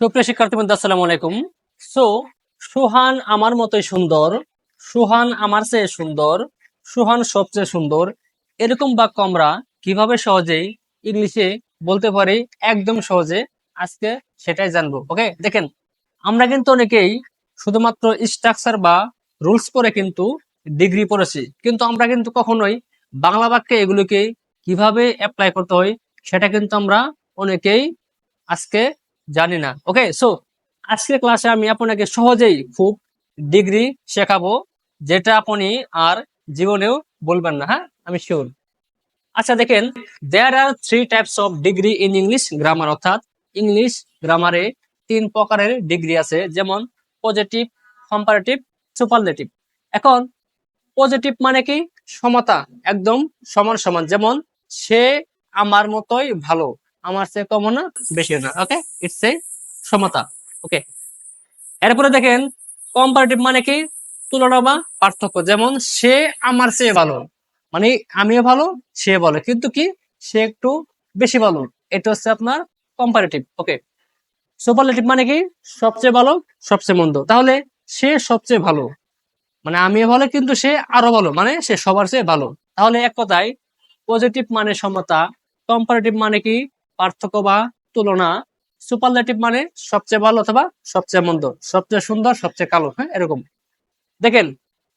সুপ্রিয় শিক্ষার্থী বন্ধু, আসসালামু আলাইকুম। সো সুহান আমার মতোই সুন্দর, সুহান আমার চেয়ে সুন্দর, সুহান সবচেয়ে সুন্দর, এরকম বাক্য আমরা কীভাবে সহজেই ইংলিশে বলতে পারি? একদম সহজে আজকে সেটাই জানব ওকে দেখেন, আমরা কিন্তু অনেকেই শুধুমাত্র স্ট্রাকচার বা রুলস পরে কিন্তু ডিগ্রি পড়েছি, কিন্তু আমরা কিন্তু কখনোই বাংলা বাক্যে এগুলোকে কীভাবে অ্যাপ্লাই করতে হয়, সেটা কিন্তু আমরা অনেকেই আজকে জানি না। ওকে সো আজকের ক্লাসে আমি আপনাকে সহজেই খুব ডিগ্রি শেখাবো, যেটা আপনি আর জীবনেও বলবেন না হ্যাঁ? আমি শিওর আচ্ছা দেখেন there are three types of degree in English grammar অর্থাৎ ইংলিশ গ্রামারে তিন প্রকারের ডিগ্রি আছে, যেমন পজিটিভ কম্পারেটিভ সুপারলেটিভ এখন পজিটিভ মানে কি? সমতা, একদম সমান সমান। যেমন, সে আমার মতোই ভালো। আমার চেয়ে কম না বেশি না ওকে ইটস এ সমতা ওকে এরপরে দেখেন কম্পারেটিভ মানে কি? তুলনা বা পার্থক্য, যেমন সে আমার চেয়ে ভালো মানে আমিও ভালো, সে ভালো, কিন্তু কি? সে একটু বেশি ভালো, এটা হচ্ছে আপনার কম্পারেটিভ ওকে সুপারলেটিভ মানে কি? সবচেয়ে ভালো, সবচেয়ে মন্দ, তাহলে সে সবচেয়ে ভালো মানে আমিও ভালো, কিন্তু সে আরও ভালো মানে সে সবার চেয়ে ভালো, তাহলে এক কথায় পজিটিভ মানে সমতা কম্পারেটিভ মানে কি? পার্থক্য বা তুলনা সুপারলেটিভ মানে সবচেয়ে ভালো অথবা সবচেয়ে মন্দ? সবচেয়ে সুন্দর, সবচেয়ে কালো হ্যাঁ এরকম। দেখেন,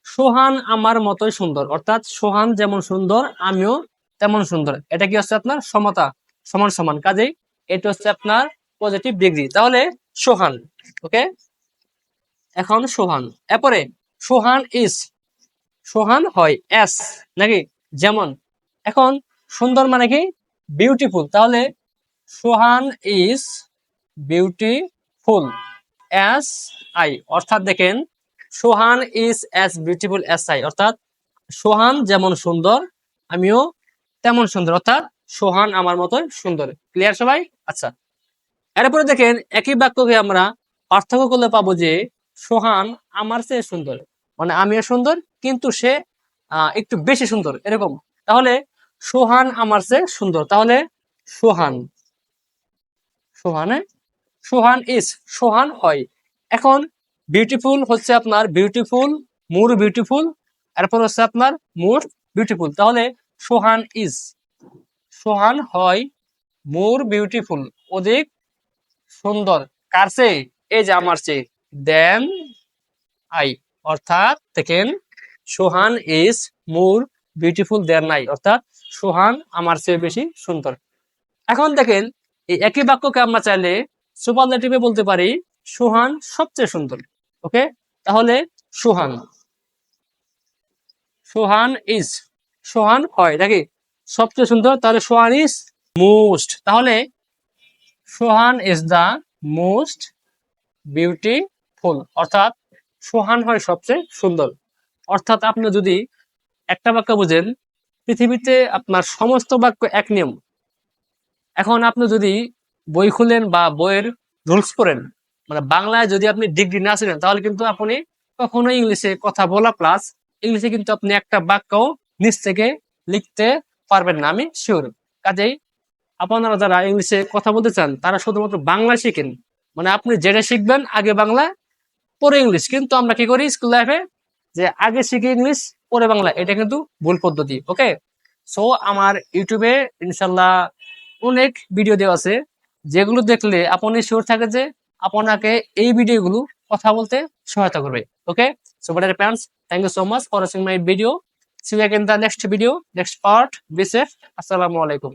সোহান আমার মতোই সুন্দর। অর্থাৎ সোহান যেমন সুন্দর, আমিও তেমন সুন্দর। এটা কি হচ্ছে আপনার? সমতা, সমান সমান। কাজেই এটা হচ্ছে আপনার পজিটিভ ডিগ্রি তাহলে সোহান, ওকে? এখন সোহান। এরপরে, সোহান ইজ সোহান হয় এস নাকি? যেমন, এখন সুন্দর মানে কি? বিউটিফুল তাহলে Sohan is beautiful as I অর্থাৎ দেখেন, Sohan is as beautiful as I অর্থাৎ সোহান যেমন সুন্দর, আমিও তেমন সুন্দর। অর্থাৎ সোহান আমার মতো সুন্দর। ক্লিয়ার সবাই? আচ্ছা। এরপরে দেখেন, একই বাক্যকে আমরা পার্থক্য করলে পাবো যে সোহান আমার চেয়ে সুন্দর। মানে আমিও সুন্দর, কিন্তু সে একটু বেশি সুন্দর। এরকম। তাহলে সোহান আমার চেয়ে সুন্দর। তাহলে সোহান। সোহানে সোহান ইজ সোহান হয়। এখন বিউটিফুল হচ্ছে আপনার বিউটিফুল মোর বিউটিফুল এরপর হচ্ছে আপনার মোর বিউটিফুল তাহলে সোহান ইজ সোহান হয় মোর বিউটিফুল অধিক সুন্দর। কার চেয়ে? এই যে আমার চেয়ে। দেন আই অর্থাৎ দেখেন, Sohan is more beautiful than I অর্থাৎ সোহান আমার চেয়ে বেশি সুন্দর। এখন দেখেন এই একই বাক্যকে আমরা চাইলে সুপারলেটিভে বলতে পারি সোহান সবচেয়ে সুন্দর। ওকে? তাহলে সোহান সোহান ইজ সোহান হয়। নাকি সবচেয়ে সুন্দর, তাহলে সোহান ইজ মোস্ট তাহলে Sohan is the most beautiful অর্থাৎ সোহান হয় সবচেয়ে সুন্দর। অর্থাৎ আপনি যদি একটা বাক্য বুঝেন, পৃথিবীতে আপনার সমস্ত বাক্য এক নিয়ম। এখন আপনি যদি বই খুলেন বা বইয়ের রুলস পড়েন মানে বাংলায় যদি আপনি ডিগ্রি না ছিলেন, তাহলে কিন্তু আপনি কখনো ইংলিশে কথা বলা প্লাস ইংলিশে কিন্তু আপনি একটা বাক্য নিচ থেকে লিখতে পারবেন না, আমি শিওর কাজেই আপনারা যারা ইংলিশে কথা বলতে চান, তারা শুধুমাত্র বাংলা শিখেন। মানে আপনি যেটা শিখবেন, আগে বাংলা পরে ইংলিশ। কিন্তু আমরা কি করি স্কুল লাইফে যে আগে শিখি ইংলিশ, পরে বাংলা। এটা কিন্তু ভুল পদ্ধতি ওকে সো আমার ইউটিউবে ইনশাল্লাহ অনেক ভিডিও দেওয়া আছে, যেগুলো দেখলে আপনি শিওর থাকে যে আপনাকে এই ভিডিওগুলো কথা বলতে সহায়তা করবে okay so butter pans thank you so much for watching my video see you in the next video next part be safe আসসালামু আলাইকুম